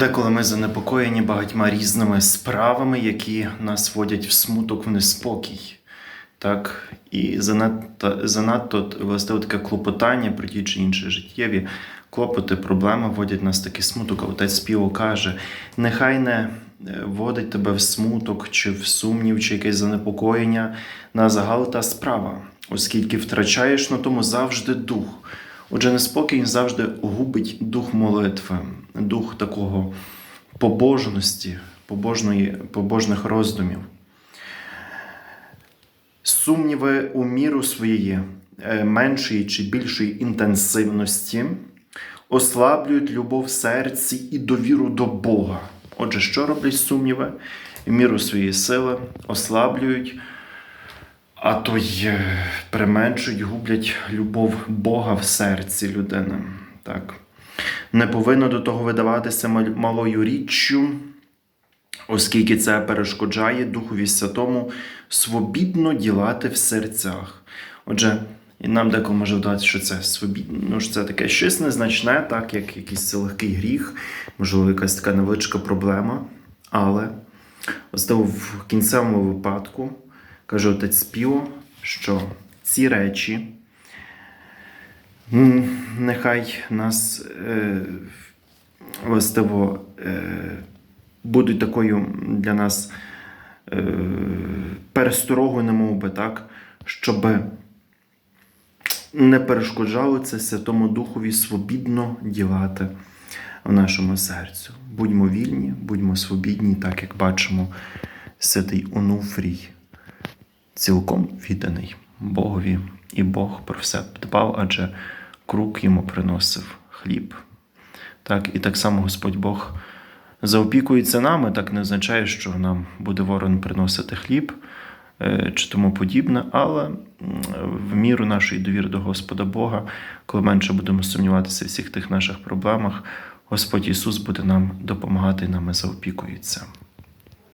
Деколи ми занепокоєні багатьма різними справами, які нас вводять в смуток, в неспокій. Так? І занадто, занадто власне таке клопотання про ті чи інші життєві клопоти, проблеми вводять нас такий смуток. А Отець Співо каже: нехай не е, вводить тебе в смуток, чи в сумнів, чи якесь занепокоєння на загал та справа, оскільки втрачаєш на тому завжди дух. Отже, неспокій завжди губить дух молитви, дух такого побожності, побожної, побожних роздумів. Сумніви у міру своєї е, меншої чи більшої інтенсивності ослаблюють любов в серці і довіру до Бога. Отже, що роблять сумніви? Міру своєї сили ослаблюють, а то й применшують, гублять любов Бога в серці людини. Так. Не повинно до того видаватися малою річчю, оскільки це перешкоджає Духові Святому свобідно ділати в серцях. Отже, і нам деколи може вдатися, що це свобідно, ну, що це таке щось незначне, так, як якийсь легкий гріх, можливо, якась така невеличка проблема. Але ось в кінцевому випадку каже отець Піо, що ці речі м, нехай нас е, властиво е, будуть такою для нас е, пересторогою, немов би так, щоб не перешкоджало це Святому Духові свобідно ділати в нашому серцю. Будьмо вільні, будьмо свобідні, так як бачимо, святий Онуфрій цілком відданий Богові, і Бог про все дбав, адже круг йому приносив хліб. Так, і так само Господь Бог заопікується нами, так не означає, що нам буде ворон приносити хліб е, чи тому подібне, але в міру нашої довіри до Господа Бога, коли менше будемо сумніватися в всіх тих наших проблемах, Господь Ісус буде нам допомагати і нами заопікується.